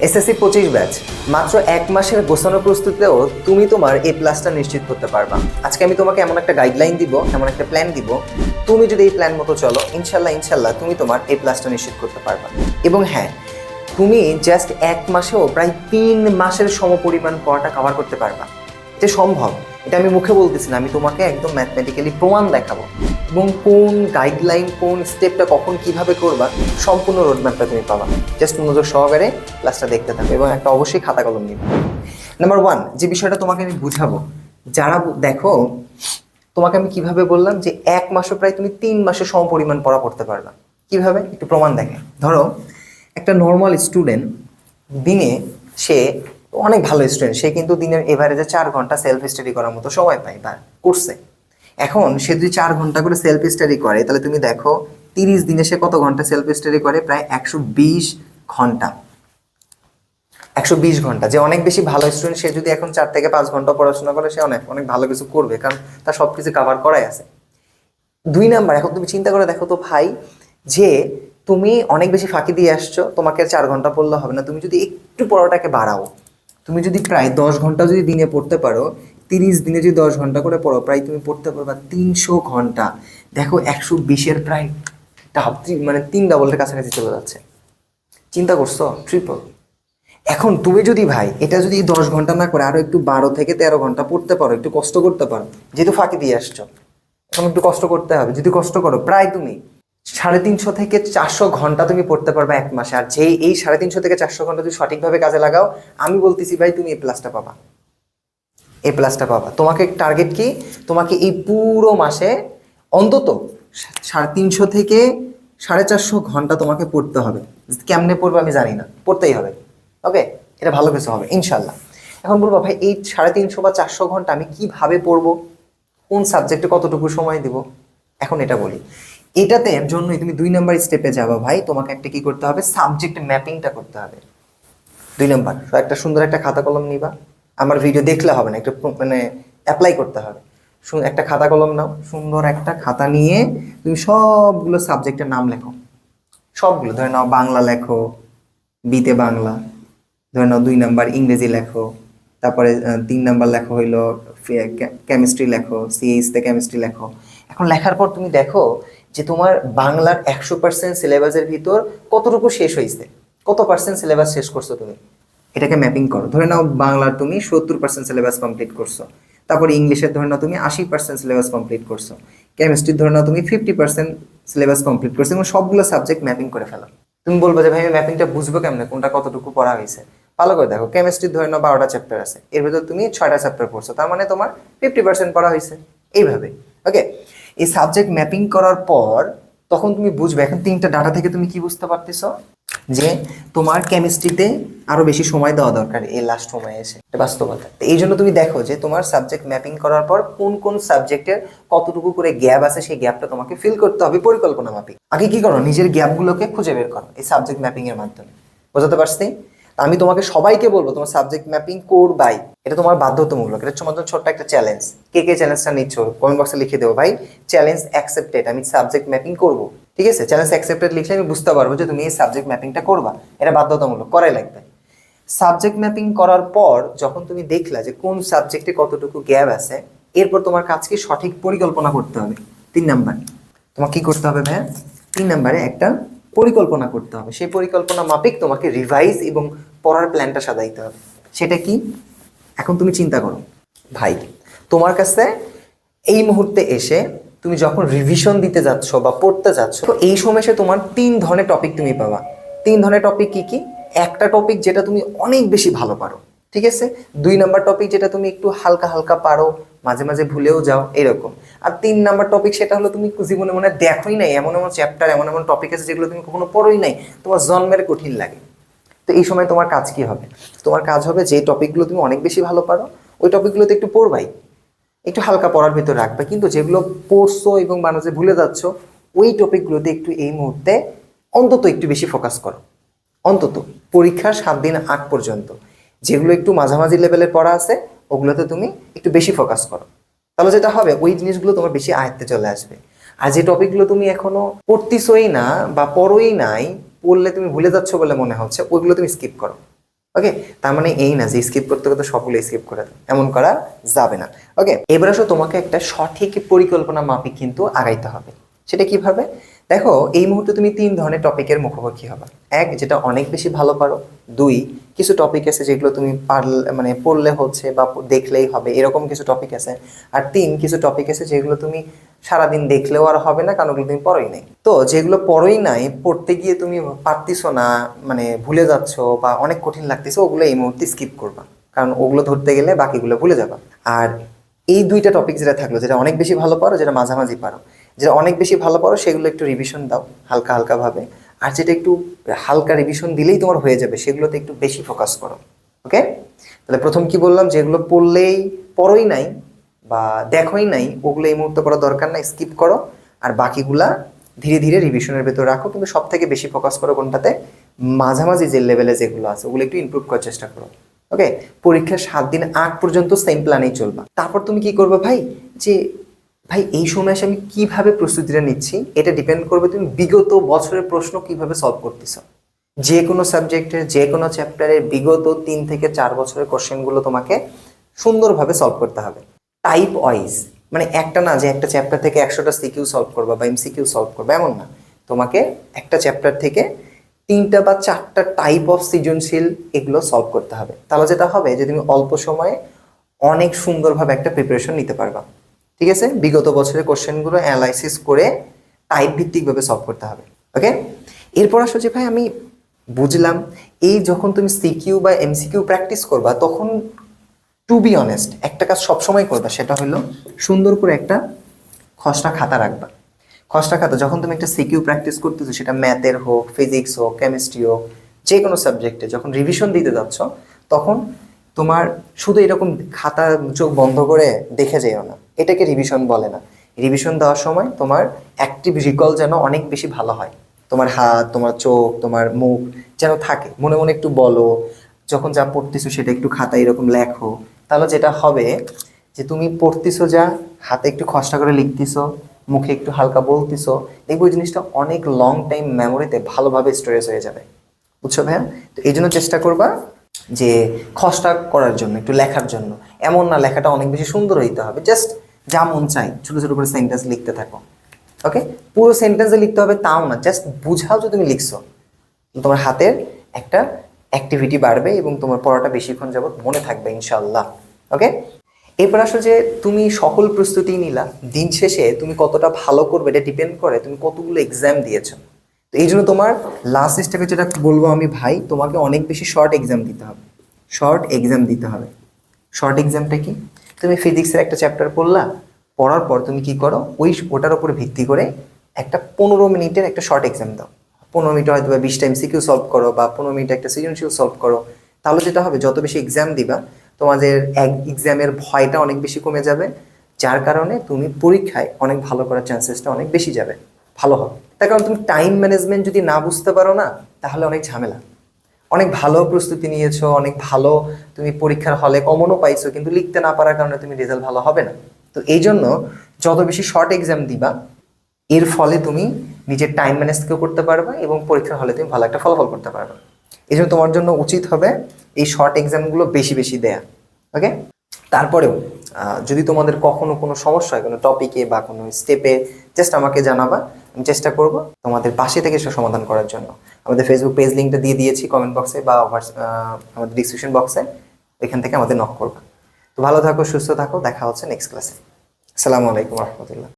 SSC পঁচিশ batch. মাত্র এক মাসের গোছানো প্রস্তুতিতেও তুমি তোমার এ প্লাসটা নিশ্চিত করতে পারবা। আজকে আমি তোমাকে এমন একটা গাইডলাইন দিব, এমন একটা প্ল্যান দিব। তুমি যদি এই প্ল্যান মতো চলো ইনশাল্লাহ ইনশাল্লাহ তুমি তোমার এ প্লাসটা নিশ্চিত করতে পারবা। এবং হ্যাঁ তুমি জাস্ট এক মাসেও প্রায় তিন মাসের সমপরিমাণ পড়াটা কভার করতে পারবা। এটা সম্ভব। এটা আমি মুখে বলতেছি না, আমি তোমাকে একদম ম্যাথমেটিক্যালি প্রমাণ দেখাবো। এবং কোন গাইডলাইন কোন স্টেপটা কখন কীভাবে করবা, সম্পূর্ণ রোডম্যাপটা তুমি পাবা। জাস্ট মনোযোগ সহকারে ক্লাসটা দেখতে থাকো এবং একটা অবশ্যই খাতা কলম নিবে। নাম্বার ওয়ান যে বিষয়টা তোমাকে আমি বুঝাবো, যারা দেখো, তোমাকে আমি কীভাবে বললাম যে এক মাসে প্রায় তুমি তিন মাসে সমপরিমাণ পড়া পড়তে পারবা। কীভাবে? একটু প্রমাণ দেখে। ধরো, একটা নর্মাল স্টুডেন্ট দিনে সে অনেক ভালো স্টুডেন্ট সে কিন্তু দিনের এভারেজে চার ঘণ্টা সেলফ স্টাডি করার মতো সময় পায় বা করছে এখন সে যদি চার ঘণ্টা করে সেলফ স্টাডি করে, তাহলে তুমি দেখো তিরিশ দিনে সে কত ঘণ্টা সেলফ স্টাডি করে? প্রায় একশো বিশ ঘণ্টা। একশো বিশ ঘণ্টা। যে অনেক বেশি ভালো স্টুডেন্ট সে যদি এখন চার থেকে পাঁচ ঘণ্টা পড়াশোনা করে, সে অনেক অনেক ভালো কিছু করবে, কারণ তার সব কিছু কাভার করাই আছে। দুই নাম্বার, এখন তুমি চিন্তা করে দেখো তো ভাই, যে তুমি অনেক বেশি ফাঁকি দিয়ে আসছো, তোমাকে চার ঘণ্টা পড়লে হবে না। তুমি যদি একটু পড়াটাকে বাড়াও, তুমি যদি প্রায় দশ ঘণ্টা যদি দিনে পড়তে পারো তিরিশ দিনে যদি দশ ঘণ্টা করে পড়ো, প্রায় তুমি পড়তে পারবা তিনশো ঘণ্টা। দেখো, একশো বিশের প্রায় ডাব মানে তিন ডাবলের কাছাকাছি চলে যাচ্ছে। চিন্তা করছ? ট্রিপল এখন তুমি যদি ভাই, এটা যদি দশ ঘণ্টা না করে, আরও একটু বারো থেকে তেরো ঘণ্টা পড়তে পারো, একটু কষ্ট করতে পারো, যেহেতু ফাঁকি দিয়ে আসছো, এখন একটু কষ্ট করতে হবে। যদি কষ্ট করো, প্রায় তুমি সাড়ে তিনশো থেকে চারশো ঘণ্টা তুমি পড়তে পারবে এক মাসে। আর যেই, এই সাড়ে তিনশো থেকে চারশো ঘণ্টা তুমি সঠিকভাবে কাজে লাগাও, আমি বলতেছি ভাই, তুমি এই প্লাসটা পাবা। এই প্লাসটা পাবা। তোমাকে টার্গেট কি? তোমাকে এই পুরো মাসে অন্তত সাড়ে তিনশো থেকে সাড়ে চারশো ঘণ্টা তোমাকে পড়তে হবে। কেমনে পড়বে আমি জানি না। পড়তেই হবে। ওকে এটা ভালো কিছু হবে ইনশাল্লাহ এখন বলব, ভাই, এই সাড়ে তিনশো বা চারশো ঘণ্টা আমি কীভাবে পড়ব? কোন সাবজেক্টে কতটুকু সময় দিব? এখন এটা বলি। এটাতে জন্যই তুমি দুই নাম্বার স্টেপে যাবা, ভাই। তোমাকে একটা কি করতে হবে? সাবজেক্ট ম্যাপিংটা করতে হবে। দুই নাম্বার একটা সুন্দর একটা খাতা কলম নিবা। আমার ভিডিও দেখলে হবে না, একটু মানে অ্যাপ্লাই করতে হবে। একটা খাতা কলম নাও, সুন্দর একটা খাতা নিয়ে তুমি সবগুলো সাবজেক্টের নাম লেখো। সবগুলো, ধরে নাও বাংলা লেখো বিতে বাংলা, ধরে নাও দুই নাম্বার ইংরেজি লেখো, তারপরে তিন নাম্বার লেখো হইল কেমিস্ট্রি লেখো সিএইচতে কেমিস্ট্রি লেখো। এখন লেখার পর তুমি দেখো যে তোমার বাংলার একশো পার্সেন্ট সিলেবাসের ভিতর কতটুকু শেষ হয়েছে কত পার্সেন্ট সিলেবাস শেষ করছ তুমি? এটাকে ম্যাপিং করো। ধরে নাও বাংলার তুমি সত্তর পার্সেন্ট সিলেবাস কমপ্লিট করছ। তারপরে ইংলিশের ধরে নাও তুমি আশি পার্সেন্ট সিলেবাস কমপ্লিট করছ। কেমিস্ট্রির ধরে নাও তুমি ফিফটি পার্সেন্ট সিলেবাস কমপ্লিট করছ এবং সবগুলো সাবজেক্ট ম্যাপিং করে ফেলো। তুমি বলব যে, ভাই, আমি ম্যাপিংটা বুঝব কেমনে? কোনটা কতটুকু পড়া হয়েছে? ভালো করে দেখো কেমিস্ট্রির ধরে নাও বারোটা চ্যাপ্টার আছে। এর ভিতর তুমি ছয়টা চ্যাপ্টার পড়ছো, তার মানে তোমার ফিফটি পার্সেন্ট পড়া হয়েছে। এইভাবে ওকে এই সাবজেক্ট ম্যাপিং করার পর তখন তুমি বুঝবে, এখন তিনটা ডাটা থেকে তুমি কি বুঝতে পারতেছো? যে তোমার কেমিস্ট্রিতে আরও বেশি সময় দেওয়া দরকার এই লাস্ট সময়ে এসে, এটা বাস্তবতা। তো এই জন্য তুমি দেখো যে তোমার সাবজেক্ট ম্যাপিং করার পর কোন কোন সাবজেক্টের কতটুকু করে গ্যাপ আছে সেই গ্যাপটা তোমাকে ফিল করতে হবে পরিকল্পনা মাফিক আগে কি করো? নিজের গ্যাপগুলোকে খুঁজে বের করো এই সাবজেক্ট ম্যাপিং এর মাধ্যমে। বোঝাতে পারছি? আমি তোমাকে সবাইকে বলব, তোমার সাবজেক্ট ম্যাপিং কোর করবাই এটা তোমার বাধ্যতামূলক, এটা তোমার ছোট্ট একটা চ্যালেঞ্জ কে কে চ্যালেঞ্জটা নিচ্ছ? কমেন্ট বক্সে লিখে দেবো ভাই। চ্যালেঞ্জ অ্যাকসেপ্টেড আমি সাবজেক্ট ম্যাপিং করব। ঠিক আছে? চ্যালেঞ্জ অ্যাকসেপ্টেড লিখলে আমি বুঝতে পারব যে তুমি এই সাবজেক্ট ম্যাপিংটা করবা। এটা বাধ্যতামূলক, করাই লাগবে। সাবজেক্ট ম্যাপিং করার পর যখন তুমি দেখলা যে কোন সাবজেক্টে কতটুকু গ্যাপ আছে, এরপর তোমার কাজকে সঠিক পরিকল্পনা করতে হবে। তিন নাম্বার। তোমার কি করতে হবে ভাইয়া? তিন নাম্বারে একটা পরিকল্পনা করতে হবে। সেই পরিকল্পনা মাফিক তোমাকে রিভাইজ এবং পড়ার প্ল্যানটা সাজাইতে হবে। সেটা কি? এখন তুমি চিন্তা করো। ভাই, তোমার কাছে এই মুহূর্তে এসে তুমি যখন রিভিশন দিতে যাচ্ছ বা পড়তে যাচ্ছ, তো এই সময় সে তোমার তিন ধরনের টপিক তুমি পাবা। তিন ধরনের টপিক কি কি? একটা টপিক যেটা তুমি অনেক বেশি ভালো পারো, ঠিক আছে? দুই নাম্বার টপিক যেটা তুমি একটু হালকা হালকা পারো, মাঝে মাঝে ভুলেও যাও, এরকম। আর তিন নাম্বার টপিক সেটা হলো তুমি জীবনে মনে দেখোই নাই, এমন এমন চ্যাপ্টার এমন এমন টপিক আছে যেগুলো তুমি কখনো পড়োই নাই, তোমার জন্মের কঠিন লাগে। তো এই সময় তোমার কাজ কি হবে? তোমার কাজ হবে যে টপিকগুলো তুমি অনেক বেশি ভালো পারো, ওই টপিকগুলোতে একটু পড়বাই। একটু হালকা পড়ার ভিতর রাখবে। কিন্তু যেগুলো পড়ছো এবং মানুষে ভুলে যাচ্ছ, ওই টপিকগুলোতে একটু এই মুহূর্তে অন্তত একটু বেশি ফোকাস করো। অন্তত পরীক্ষার সাত দিন আগ পর্যন্ত। যেগুলো একটু মাঝামাঝি লেভেলের পড়া আছে, ওগুলোতে তুমি একটু বেশি ফোকাস করো। তাহলে যেটা হবে, ওই জিনিসগুলো তোমার বেশি আয়ত্তে চলে আসবে। আর যে টপিকগুলো তুমি এখনও পড়তিসই না বা পড়োই নাই, পড়লে তুমি ভুলে যাচ্ছ বলে মনে হচ্ছে, ওইগুলো তুমি স্কিপ করো। ওকে তার মানে এই না যে স্কিপ করতে করতে সবগুলো স্কিপ করে দেয়। এমন করা যাবে না। ওকে এবার আসো তোমাকে একটা সঠিক পরিকল্পনা মাফিক কিন্তু আগাইতে হবে। সেটা কীভাবে? দেখো, এই মুহূর্তে তুমি তিন ধরনের টপিকের মুখোমুখি হবে। এক, যেটা অনেক বেশি ভালো পারো। দুই, কিছু টপিক আছে যেগুলো তুমি পারলে মানে পড়লে হচ্ছে বা দেখলেই হবে, এরকম কিছু টপিক আছে। আর তিন, কিছু টপিক আছে যেগুলো তুমি সারাদিন দেখলেও আর হবে না, কারণ ওগুলো তুমি পড়োই নাই। তো, যেগুলো পড়োই নাই, পড়তে গিয়ে তুমি পারতিছো না মানে ভুলে যাচ্ছ বা অনেক কঠিন লাগতেছে, ওগুলো এই মুহূর্তে স্কিপ করবা। কারণ ওগুলো ধরতে গেলে বাকিগুলো ভুলে যাবা। আর এই দুইটা টপিক যেটা থাকল, যেটা অনেক বেশি ভালো পারো, যেটা মাঝামাঝি পারো যেটা অনেক বেশি ভালো পারো সেগুলো একটু রিভিশন দাও, হালকা হালকা ভাবে। আর যেটা একটু হালকা রিভিশন দিলেই তোমার হয়ে যাবে, সেগুলোতে একটু বেশি ফোকাস করো ওকে তাহলে প্রথম কি বললাম, যেগুলো পড়লেই পড়োই নাই বা দেখোই নাই, ওগুলো এই মুহূর্তে করার দরকার নাই স্কিপ করো। আর বাকিগুলা ধীরে ধীরে রিভিশনের ভেতর রাখো, কিন্তু সব থেকে বেশি ফোকাস করো কোনটাতে? মাঝামাঝি যে লেভেলে যেগুলো আছে, ওগুলো একটু ইমপ্রুভ করার চেষ্টা করো ওকে পরীক্ষার সাত দিন আগ পর্যন্ত সেম প্ল্যানেই চলবা। তারপর তুমি কি করবে ভাই? যে ভাই, এই সময় এসে আমি কীভাবে প্রস্তুতিটা নিচ্ছি, এটা ডিপেন্ড করবে তুমি বিগত বছরের প্রশ্ন কীভাবে সলভ করতেছ। যে কোনো সাবজেক্টের যে কোনো চ্যাপ্টারের বিগত তিন থেকে চার বছরের কোশ্চেনগুলো তোমাকে সুন্দরভাবে সলভ করতে হবে। টাইপ ওয়াইজ মানে একটা না যে একটা চ্যাপ্টার থেকে একশোটা সিকিউ সলভ করবা বা এমসিকিউ সলভ করবা, এমন না। তোমাকে একটা চ্যাপ্টার থেকে তিনটা বা চারটা টাইপ অফ সৃজনশীল এগুলো সলভ করতে হবে। তাহলে যেটা হবে যে তুমি অল্প সময়ে অনেক সুন্দরভাবে একটা প্রিপারেশন নিতে পারবা। ঠিক আছে? বিগত বছরের কোশ্চেনগুলো অ্যানালাইসিস করে টাইপ ভিত্তিকভাবে সলভ করতে হবে ওকে এরপর আসো যে ভাই, আমি বুঝলাম, এই যখন তুমি সিকিউ বা এমসিকিউ প্র্যাকটিস করবা, তখন টু বি অনেস্ট একটা কাজ সবসময় করবা, সেটা হলো সুন্দর করে একটা খসড়া খাতা রাখবা। খসড়া খাতা, যখন তুমি একটা সিকিউ প্র্যাকটিস করতেছো, সেটা ম্যাথের হোক ফিজিক্স হোক কেমিস্ট্রি হোক যে কোনো সাবজেক্টে যখন রিভিশন দিতে যাচ্ছ, তখন তোমার শুধু এরকম খাতা চোখ বন্ধ করে দেখে যেও না। এটাকে রিভিশন বলে না। রিভিশন দেওয়ার সময় তোমার অ্যাক্টিভ রিকল যেন অনেক বেশি ভালো হয়। তোমার হাত, তোমার চোখ, তোমার মুখ যেন থাকে। মনে মনে একটু বলো, যখন যা পড়তেছো সেটা একটু খাতা এরকম লেখো। তাহলে যেটা হবে যে তুমি পড়তেছো যা, হাতে একটু খসড়া করে লিখতেছো, মুখে একটু হালকা বলতেছো, দেখব ওই জিনিসটা অনেক লং টাইম মেমোরিতে ভালোভাবে স্টোরেজ হয়ে যাবে। বুঝছ ভাইয়া? তো এই জন্য চেষ্টা করবা যে খসড়া করার জন্য, একটু লেখার জন্য। এমন না, লেখাটা অনেক বেশি সুন্দর হইতে হবে। জাস্ট যা মন চাই, ছোটো ছোটো করে সেন্টেন্স লিখতে থাকো। ওকে পুরো সেন্টেন্সে লিখতে হবে তাও না জাস্ট বুঝাও যে তুমি লিখছো। তোমার হাতের একটা অ্যাক্টিভিটি বাড়বে এবং তোমার পড়াটা বেশিক্ষণ যাবত মনে থাকবে ইনশাল্লাহ ওকে এরপর আসো যে তুমি সকল প্রস্তুতি নিলা, দিন শেষে তুমি কতটা ভালো করবে, এটা ডিপেন্ড করে তুমি কতগুলো এক্সাম দিয়েছ। তো এই জন্য তোমার লাস্ট স্টেপে যেটা বলব আমি ভাই, তোমাকে অনেক বেশি শর্ট এক্সাম দিতে হবে। শর্ট এক্সাম দিতে হবে। শর্ট এক্সামটা কি? তুমি ফিজিক্সের একটা চ্যাপ্টার পড়লা, পড়ার পর তুমি কি করো? ওই ওটার উপরে ভিত্তি করে একটা পনেরো মিনিটের একটা শর্ট এক্সাম দাও। পনেরো মিনিট হয়তো বা বিশ টাইম সিকিউ সলভ করো বা পনেরো মিনিট একটা সৃজনশীল সলভ করো। তাহলে যেটা হবে, যত বেশি এক্সাম দিবা, তোমাদের এক এক্সামের ভয়টা অনেক বেশি কমে যাবে। যার কারণে তুমি পরীক্ষায় অনেক ভালো করার চান্সেসটা অনেক বেশি যাবে। ভালো হবে। তার কারণ তুমি টাইম ম্যানেজমেন্ট যদি না বুঝতে পারো না, তাহলে অনেক ঝামেলা। অনেক ভালো প্রস্তুতি নিয়েছো, অনেক ভালো তুমি পরীক্ষার হলে কমনও পাইছো, কিন্তু লিখতে না পারার কারণে তুমি রেজাল্ট ভালো হবে না। তো এই জন্য যত বেশি শর্ট এক্সাম দিবা, এর ফলে তুমি নিজের টাইম ম্যানেজকেও করতে পারবে এবং পরীক্ষার হলে তুমি ভালো একটা ফলাফল করতে পারবে। এই জন্য তোমার জন্য উচিত হবে এই শর্ট এক্সামগুলো বেশি বেশি দেয়া ওকে তারপরেও যদি তোমাদের কখনো কোনো সমস্যা হয়, কোনো টপিকে বা কোনো স্টেপে জাস্ট আমাকে জানাবা। আমি চেষ্টা করব তোমাদের পাশে থেকে সব সমাধান করার জন্য। আমাদের ফেসবুক পেজ লিঙ্কটা দিয়ে দিয়েছি কমেন্ট বক্সে বা আমাদের ডিসক্রিপশন বক্সে এখান থেকে আমাদের নক করবা। তো ভালো থাকো, সুস্থ থাকো, দেখা হচ্ছে নেক্সট ক্লাসে আসসালামু আলাইকুম রহমতুল্লাহ।